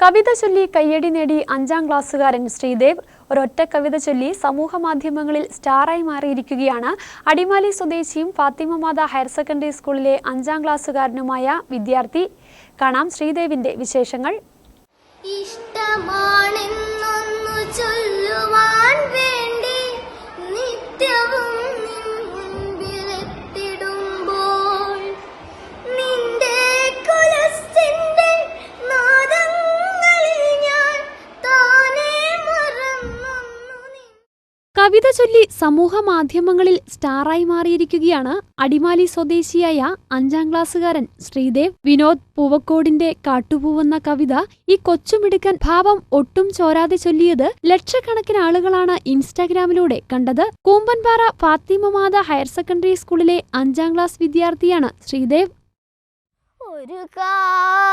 കവിത ചൊല്ലി കയ്യടി നേടി അഞ്ചാം ക്ലാസ്സുകാരൻ ശ്രീദേവ്. ഒരൊറ്റ കവിത ചൊല്ലി സമൂഹ മാധ്യമങ്ങളിൽ സ്റ്റാറായി മാറിയിരിക്കുകയാണ്. അടിമാലി സ്വദേശിയും ഫാത്തിമ മാത ഹയർ സെക്കൻഡറി സ്കൂളിലെ അഞ്ചാം ക്ലാസ്സുകാരനുമായ വിദ്യാർത്ഥി. കാണാം ശ്രീദേവിന്റെ വിശേഷങ്ങൾ. ഇഷ്ടമാണെന്നൊന്നു ചൊല്ലുവാൻ കവിത ചൊല്ലി സമൂഹ മാധ്യമങ്ങളിൽ സ്റ്റാറായി മാറിയിരിക്കുകയാണ് അടിമാലി സ്വദേശിയായ അഞ്ചാം ക്ലാസ്സുകാരൻ ശ്രീദേവ്. വിനോദ് പൂവക്കോടിന്റെ കാട്ടുപൂവെന്ന കവിത ഈ കൊച്ചുമിടുക്കൻ ഭാവം ഒട്ടും ചോരാതെ ചൊല്ലിയത് ലക്ഷക്കണക്കിന് ആളുകളാണ് ഇൻസ്റ്റാഗ്രാമിലൂടെ കണ്ടത്. കൂമ്പൻപാറ ഫാത്തിമ മാത ഹയർ സെക്കൻഡറി സ്കൂളിലെ അഞ്ചാം ക്ലാസ് വിദ്യാർത്ഥിയാണ് ശ്രീദേവ്. ഒരു കാറ്റ്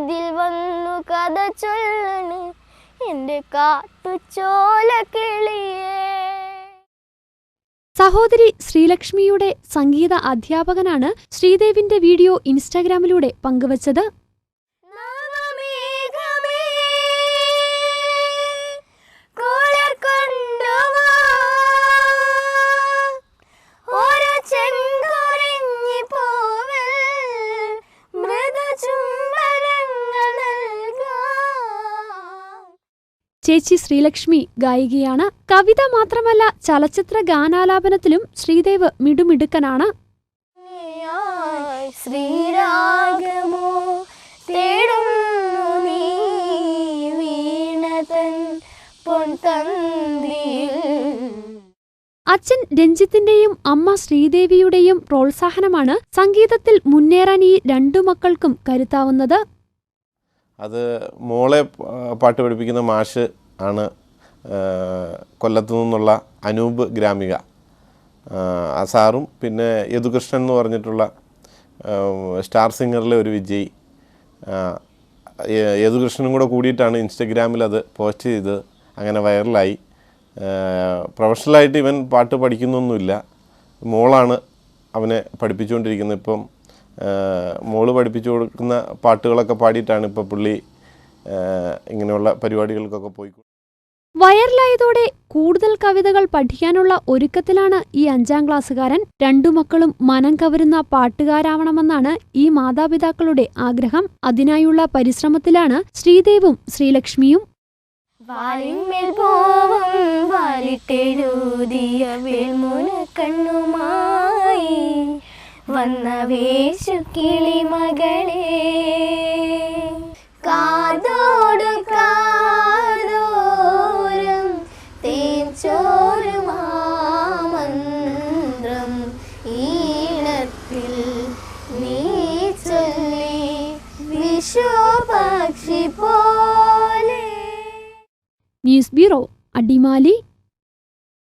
കാതിൽ വന്നു കഥ ചൊല്ലണ് എന്റെ കാട്ടുചോല കിളിയേ. സഹോദരി ശ്രീലക്ഷ്മിയുടെ സംഗീത അധ്യാപകനാണ് ശ്രീദേവിന്റെ വീഡിയോ ഇൻസ്റ്റാഗ്രാമിലൂടെ പങ്കുവച്ചത് ചേച്ചി ശ്രീലക്ഷ്മി ഗായികയാണ്. കവിത മാത്രമല്ല ചലച്ചിത്ര ഗാനാലാപനത്തിലും ശ്രീദേവ് മിടുമിടുക്കനാണ്. ശ്രീരാഗമോ തേടുന്നു നീ വീണതൻ അച്ഛൻ രഞ്ജിത്തിന്റെയും അമ്മ ശ്രീദേവിയുടെയും പ്രോത്സാഹനമാണ് സംഗീതത്തിൽ മുന്നേറാൻ ഈ രണ്ടു മക്കൾക്കും കരുത്താവുന്നത്. അത് മോളെ പാട്ട് പഠിപ്പിക്കുന്ന മാഷ് ആണ് കൊല്ലത്തു നിന്നുള്ള അനൂപ് ഗ്രാമിക. ആ, സാറും പിന്നെ യദുകൃഷ്ണൻ എന്ന് പറഞ്ഞിട്ടുള്ള സ്റ്റാർ സിംഗറിലെ ഒരു വിജയി. യദുകൃഷ്ണനും കൂടെ കൂടിയിട്ടാണ് ഇൻസ്റ്റഗ്രാമിൽ അത് പോസ്റ്റ് ചെയ്ത് അങ്ങനെ വൈറലായി. പ്രൊഫഷണലായിട്ട് ഇവൻ പാട്ട് പഠിക്കുന്നൊന്നുമില്ല. മോളാണ് അവനെ പഠിപ്പിച്ചുകൊണ്ടിരിക്കുന്നത്. ഇപ്പം മോൾ പഠിപ്പിച്ചു കൊടുക്കുന്ന പാട്ടുകളൊക്കെ പാടിയിട്ടാണ് ഇപ്പോൾ പുള്ളി ഇങ്ങനെയുള്ള പരിപാടികൾക്കൊക്കെ പോയി വൈറലായതോടെ കൂടുതൽ കവിതകൾ പഠിക്കാനുള്ള ഒരുക്കത്തിലാണ് ഈ അഞ്ചാം ക്ലാസ്സുകാരൻ. രണ്ടു മക്കളും മനം കവരുന്ന പാട്ടുകാരാവണമെന്നാണ് ഈ മാതാപിതാക്കളുടെ ആഗ്രഹം. അതിനായുള്ള പരിശ്രമത്തിലാണ് ശ്രീദേവും ശ്രീലക്ഷ്മിയും. വാലിന്മേൽ പോവും വാലിട്ടെഴുതിയ വേൽമുന കണ്ണുമായി വന്ന വേശു കിളി മകളെ കാതോട് കാതോരം തേൻ ചോരുമാമന്ത്രം ഈണത്തിൽ നീ ചൊല്ലി വിശ്വപക്ഷി പോലെ. News bureau Adimali